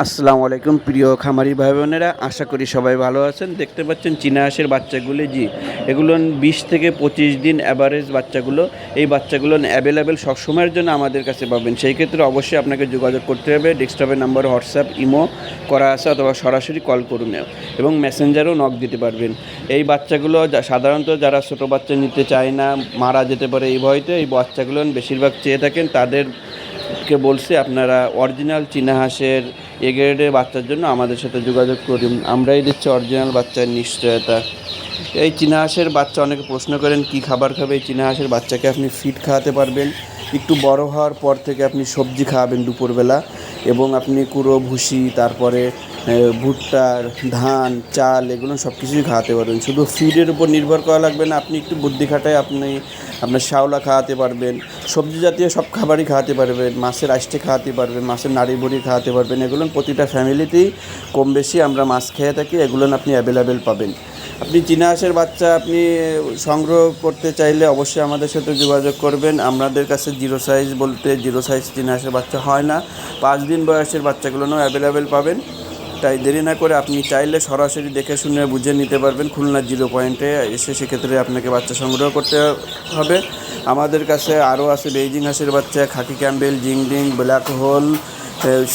আসসালামু আলাইকুম, প্রিয় খামারি ভাই বোনেরা আশা করি সবাই ভালো আছেন। দেখতে পাচ্ছেন চীনা হাঁসের বাচ্চাগুলি, জি। এগুলো বিশ থেকে পঁচিশ দিন অ্যাভারেজ বাচ্চাগুলো। এই বাচ্চাগুলো অ্যাভেলেবেল সবসময়ের জন্য আমাদের কাছে পাবেন। সেই ক্ষেত্রে অবশ্যই আপনাকে যোগাযোগ করতে হবে। ডেস্কটপের নাম্বার হোয়াটসঅ্যাপ ইমো করা আছে অথবা সরাসরি কল করুন এবং মেসেঞ্জারও নক দিতে পারবেন। এই বাচ্চাগুলো সাধারণত যারা ছোটো বাচ্চা নিতে চায় না, মারা যেতে পারে এই ভয়তে, এই বাচ্চাগুলো বেশিরভাগ চেয়ে থাকেন তাদের কে বলছি, আপনারা অরিজিনাল চীনা হাঁসের এ গ্রেডের বাচ্চার জন্য আমাদের সাথে যোগাযোগ করুন। আমরাই দিচ্ছি অরিজিনাল বাচ্চার নিশ্চয়তা। এই চীনা হাঁসের বাচ্চা অনেকে প্রশ্ন করেন, কি খাবার খাবে? এই চীনা হাঁসের বাচ্চাকে আপনি ফিট খাওয়াতে পারবেন। একটু বড় হওয়ার পর থেকে আপনি সবজি খাওয়াবেন দুপুরবেলা এবং আপনি কুড়ো ভুসি তারপরে এ, ভুট্টা ধান চাল এগুলো সব কিছুই খাওয়াতে পারবেন। শুধু ফিডের উপর নির্ভর করা লাগবে না আপনি একটু বুদ্ধি খাটায় আপনি আপনার শ্যাওলা খাওয়াতে পারবেন সবজি জাতীয় সব খাবারই খাওয়াতে পারবেন মাছের আইসটে খাওয়াতে পারবেন মাছের নাড়ি বড়ি খাওয়াতে পারবেন এগুলো প্রতিটা ফ্যামিলিতেই কম বেশি আমরা মাছ খেয়ে থাকি এগুলো আপনি অ্যাভেলেবেল পাবেন। আপনি চীনা বাচ্চা আপনি সংগ্রহ করতে চাইলে অবশ্যই আমাদের সাথে যোগাযোগ করবেন। আমাদের কাছে জিরো সাইজ বলতে জিরো সাইজ চীনা বাচ্চা হয় না। পাঁচ দিন বয়সের বাচ্চাগুলোও অ্যাভেলেবেল পাবেন। তাই দেরি না করে আপনি চাইলে সরাসরি দেখে শুনে বুঝে নিতে পারবেন খুলনা জিরো পয়েন্টে এসে সেক্ষেত্রে আপনাকে বাচ্চা সংগ্রহ করতে হবে। আমাদের কাছে আরও আছে বেইজিং হাঁসের বাচ্চা, খাকি ক্যাম্বেল জিংডিং ব্ল্যাক হোল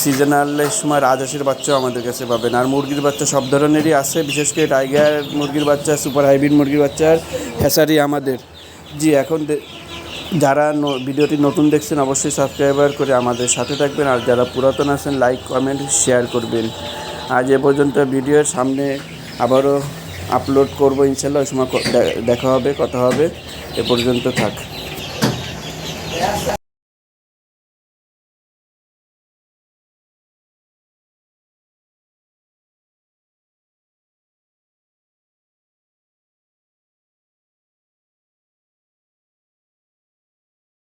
সিজনালের সময় রাজহাঁসের বাচ্চাও আমাদের কাছে পাবেন। আর মুরগির বাচ্চা সব ধরনেরই আছে, বিশেষ করে টাইগার মুরগির বাচ্চা, সুপার হাইব্রিড মুরগির বাচ্চার হ্যাসারি আমাদের। জি, এখন যারা ভিডিওটি নতুন দেখছেন অবশ্যই সাবস্ক্রাইবার করে আমাদের সাথে থাকবেন। আর যারা পুরাতন আছেন, লাইক, কমেন্ট, শেয়ার করবেন। আজ এ পর্যন্ত ভিডিওর সামনে আবারও আপলোড করব ইনশাল্লাহ। ওই সময় দেখা হবে, কথা হবে। এ পর্যন্ত থাক।